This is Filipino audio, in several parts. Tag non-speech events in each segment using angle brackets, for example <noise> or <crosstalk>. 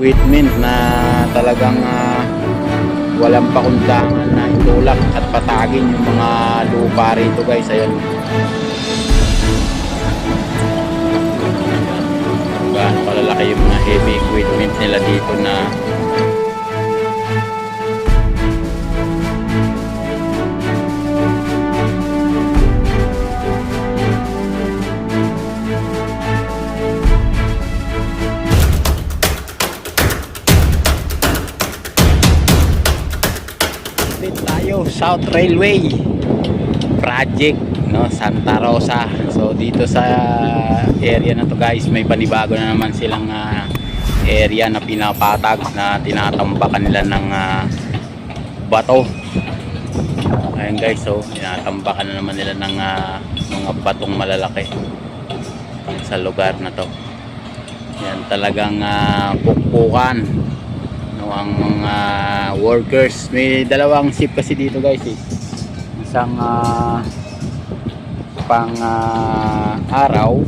equipment na talagang ah, walang pakundangan na itulak at patagin yung mga lupa rito guys. Ayun. Gaano kalalaki yung mga heavy equipment nila dito na South Railway project no Santa Rosa. So dito sa area na to guys may panibago na naman silang ah, area na pinapatag na tinatambakan nila ng ah, bato. Ayun guys so tinatambakan na naman nila ng ah, mga batong malalaki sa lugar na to. Yan talagang uh, pukpukan no, ang mga workers. May dalawang shift kasi dito guys eh. isang ah, pang ah, araw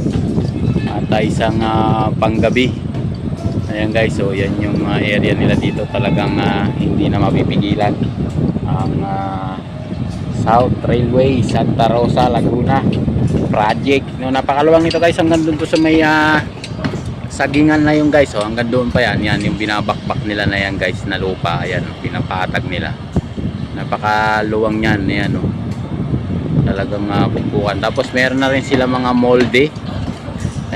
at isang ah, panggabi. Ayan guys so yan yung ah, area nila dito. Talagang ah, hindi na mapipigilan ang ah, South Railway Santa Rosa Laguna project. No napakaluwang nito guys. Hanggang doon to sa may ah, sagingan na yung guys oh. Hanggang doon pa yan. Yan yung binabakbak nila na yan guys na lupa. Ayan oh, pinapatag nila. Napakaluwang yan. Ayan oh. Talagang uh, pagbukan tapos meron na rin sila mga molde.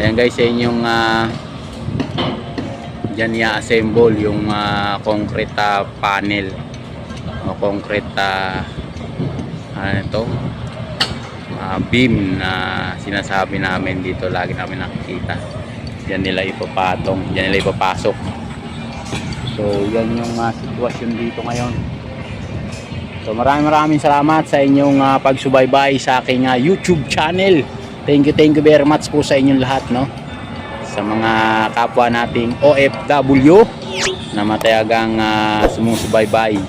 Ayan guys yan yung uh, dyan i-assemble yung ah, concrete ah, panel. O concrete ah, ano ito ah, beam na sinasabi namin dito. Lagi namin nakikita yan nila ipapatong yan nila ipapasok. So yan yung ah, sitwasyon dito ngayon. So maraming maraming salamat sa inyong ah, pagsubaybay sa aking ah, youtube channel. Thank you thank you very much po sa inyong lahat no? Sa mga kapwa nating OFW na matayagang ah, sumusubaybay.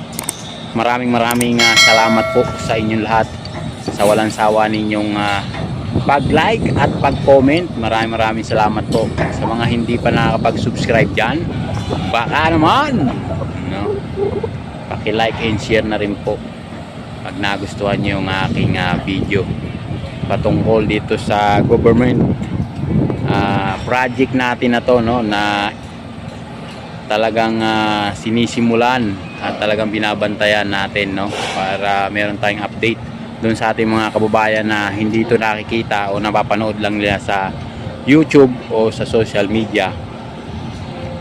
Maraming maraming ah, salamat po sa inyong lahat sa walang sawa ninyong ah, pag-like at pag-comment. Maraming maraming salamat po sa mga hindi pa nakakapag-subscribe dyan. Baka naman, no? Paki-like and share na rin po pag nagustuhan nyo yung aking ah, video patungkol dito sa government ah, project natin na to no na talagang ah, sinisimulan at talagang binabantayan natin no para meron tayong update doon sa ating mga kababayan na hindi ito nakikita o napapanood lang nila sa YouTube o sa social media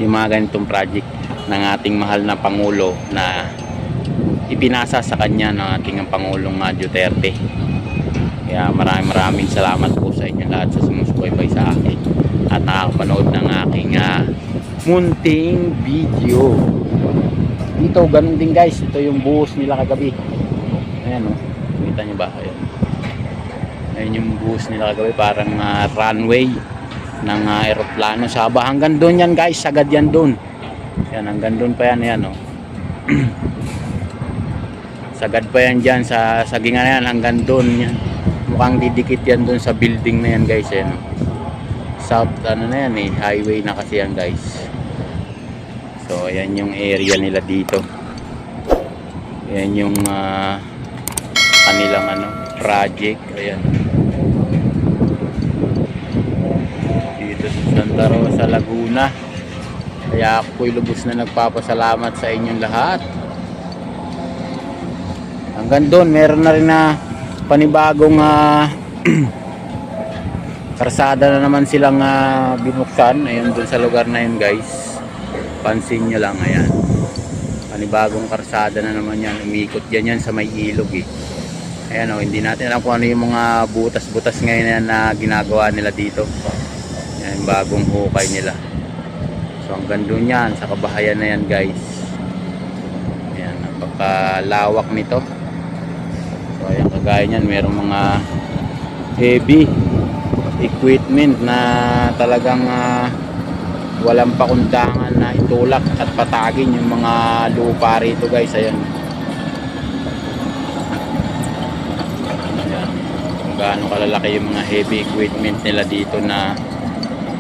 yung mga ganitong project ng ating mahal na Pangulo na ipinasa sa kanya ng ating Pangulong Duterte. Kaya maraming maraming salamat po sa inyo lahat sa sumusubaybay sa akin at nakakapanood ng aking ah, munting video. Dito ganun din guys. Ito yung buhos nila kagabi. Ayan o kita nyo ba ayan ayan yung buhos nila kagabi parang ah, runway ng ah, aeroplano. Sa haba hanggang doon yan guys. Sagad yan doon. Yan hanggang doon pa yan ayan o <clears throat> sagad pa yan dyan sa sagingan na yan hanggang doon yan. Mukhang didikit yan doon sa building na yan guys ayan o south ano na yan eh highway na kasi yan guys. So ayan yung area nila dito. Ayan yung ah, kanilang ano project. Ayan. Dito sa Santa Rosa Laguna. Kaya ako po'y lubos na nagpapasalamat sa inyong lahat. Hanggang doon meron na rin na panibagong ah, <clears throat> karsada na naman silang ah, binuksan. Ayun doon sa lugar na yun guys. Pansin nyo lang ayan. Panibagong karsada na naman yan. Umikot yan yan sa may ilog eh ayan o hindi natin alam kung ano yung mga butas-butas ngayon na ginagawa nila dito. Yan yung bagong hukay nila. So hanggang doon yan sa kabahayan na yan guys. Ayan napakalawak nito. So ayan kagaya nyan merong mga heavy equipment na talagang ah, walang pakundangan na itulak at patagin yung mga lupa rito guys. Ayan ayan gaano kalalaki yung mga heavy equipment nila dito na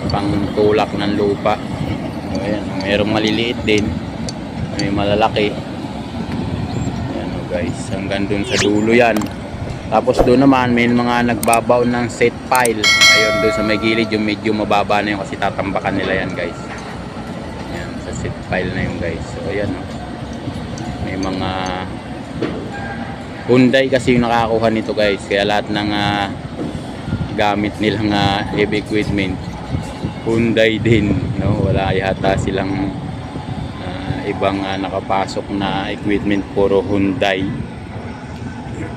pang tulak ng lupa So, ayan, merong maliliit din. May malalaki. Ayan o guys, hanggang dun sa dulo yan. Tapos doon naman may mga nagbabaw ng set pile. Ayun doon sa may gilid yung medyo mababa na yun kasi tatambakan nila yan guys. Ayan, sa set pile na yun guys. So ayan o. May mga Hyundai kasi yung nakakuha nito guys. Kaya lahat ng ah, gamit nilang ah, heavy equipment Hyundai din. No? Wala yata silang ah, ibang ah, nakapasok na equipment puro Hyundai.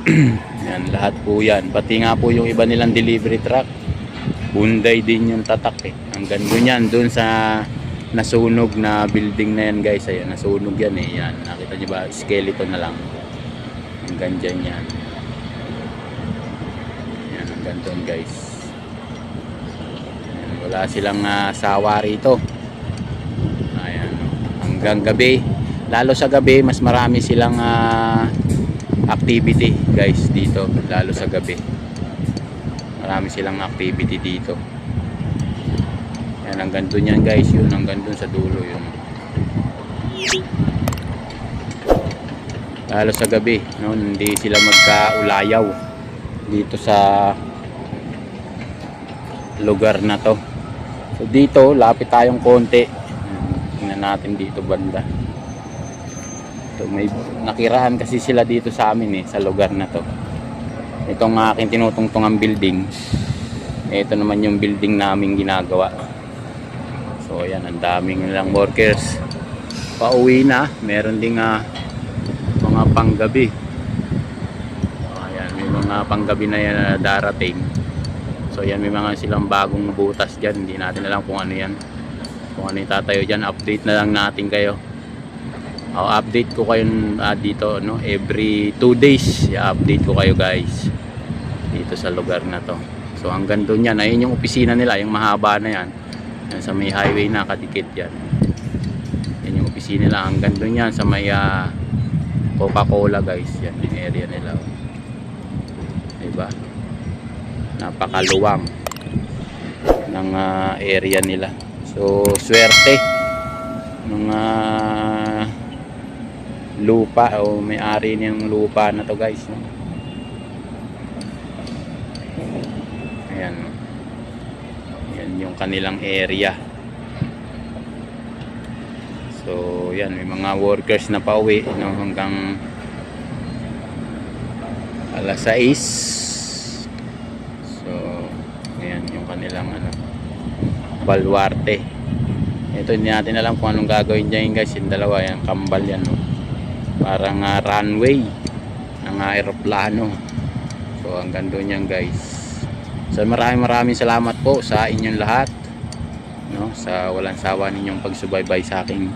<clears throat> yan, lahat po yan. Pati nga po yung iba nilang delivery truck. Hyundai din yung tatak eh. Hanggang doon yan, doon sa nasunog na building na yan guys. Ayan, nasunog yan eh. Yan, nakita nyo ba? Skeleton na lang. Hanggang dyan yan. Yan, hanggang doon guys. Ayan, wala silang ah, sawa rito. Ayan, hanggang gabi. Lalo sa gabi, mas marami silang ah, activity guys dito. Lalo sa gabi. Marami silang activity dito. Yan, hanggang yan guys. Yun, hanggang doon sa dulo yun. Lalo sa gabi, no, hindi sila magkaulayaw dito sa lugar na to. So dito, lapit tayong konti. Tingnan natin dito banda. Ito, may nakirahan kasi sila dito sa amin eh, sa lugar na to. Itong aking tinutungtungang building. Ito naman yung building namin ginagawa. So ayan, ang daming nilang workers. Pauwi na, meron ding ah, panggabi. Ayan, may mga panggabi na yan na darating. So yan, may mga silang bagong butas dyan. Hindi natin alam kung ano yan. Kung ano yung tatayo dyan, update na lang natin kayo. I'll update ko kayo ah, dito no every 2 days i-update ko kayo guys dito sa lugar na to so hanggang doon yan ayun yung opisina nila yung mahaba na yan yan sa may highway na kadikit yan yan yung opisina nila hanggang doon yan sa may ah, Coca-Cola guys. Yan yung area nila diba? Napakaluwang ng ah, area nila. So swerte mga lupa o may-ari ng lupa na to guys no? ayan no? yan yung kanilang area so yan may mga workers na pauwi no? hanggang alas 6 so ayan yung kanilang ano balwarte ito hindi natin alam kung anong gagawin dyan guys yung dalawa yan kambal yan no? parang ah, runway ng aeroplano so hanggang doon yan guys so maraming maraming salamat po sa inyong lahat no sa walang sawa ninyong pagsubaybay sa aking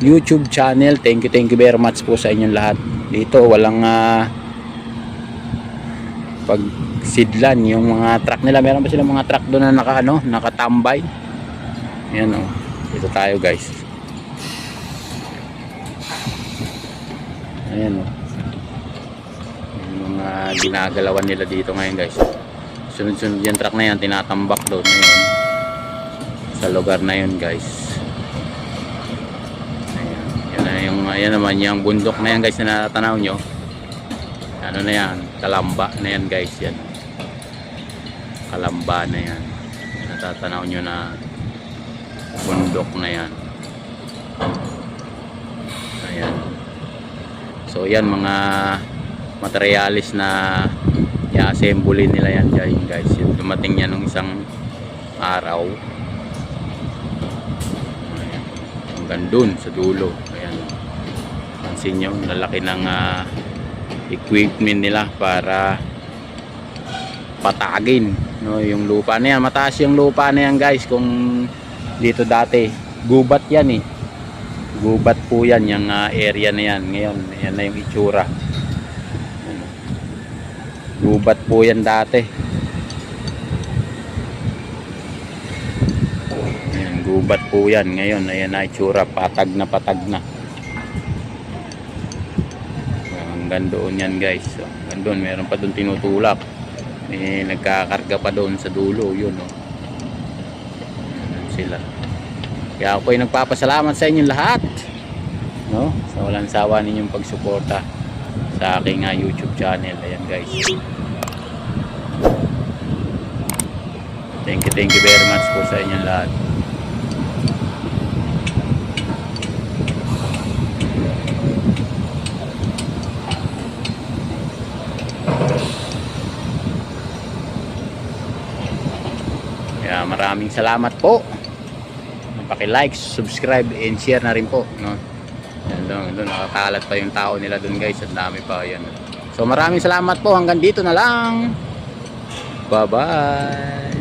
YouTube channel. Thank you thank you very much po sa inyong lahat. Dito walang ah, pagsidlan yung mga truck nila. Meron pa silang mga truck doon na naka, ano, nakatambay? Yan o dito tayo guys. Ayan o yung mga ginagalawan nila dito ngayon guys. Sunod sunod yung truck na yan tinatambak doon ngayon sa lugar na yun guys ayan yan, na yung, ayan naman yung bundok na yan guys na natanaw nyo. Ano na yan? Kalamba na yan guys yan. Kalamba na yan. Natatanaw nyo na bundok na yan. Ayan. So yan mga materialis na i-assemble nila yan dyan guys. Yung dumating yan ng isang araw. Hanggang dun sa dulo ayan pansin nyo lalaki ng ah, equipment nila para patagin no yung lupa na mataas yung lupa na guys kung dito dati. Gubat yan eh. Gubat po yan yung ah, area na yan. Ngayon yan na yung itsura. Gubat po yan dati. Yan, gubat po yan. Ngayon ayan na itsura. Patag na patag na hanggang doon yan guys so, hanggang doon meron pa doon tinutulak may nagkakarga pa doon sa dulo yun oh. Sila Kaya ako ay nagpapasalamat sa inyong lahat. No? Sa walang sawa ninyong pagsuporta sa aking ah, YouTube channel. Ayan guys. Thank you, thank you very much po sa inyong lahat. Kaya maraming salamat po. Paki-like, subscribe, and share na rin po. No? Yan doon, doon, nakakalat pa yung tao nila doon guys. Ang dami pa. Yan. So maraming salamat po. Hanggang dito na lang. Bye-bye.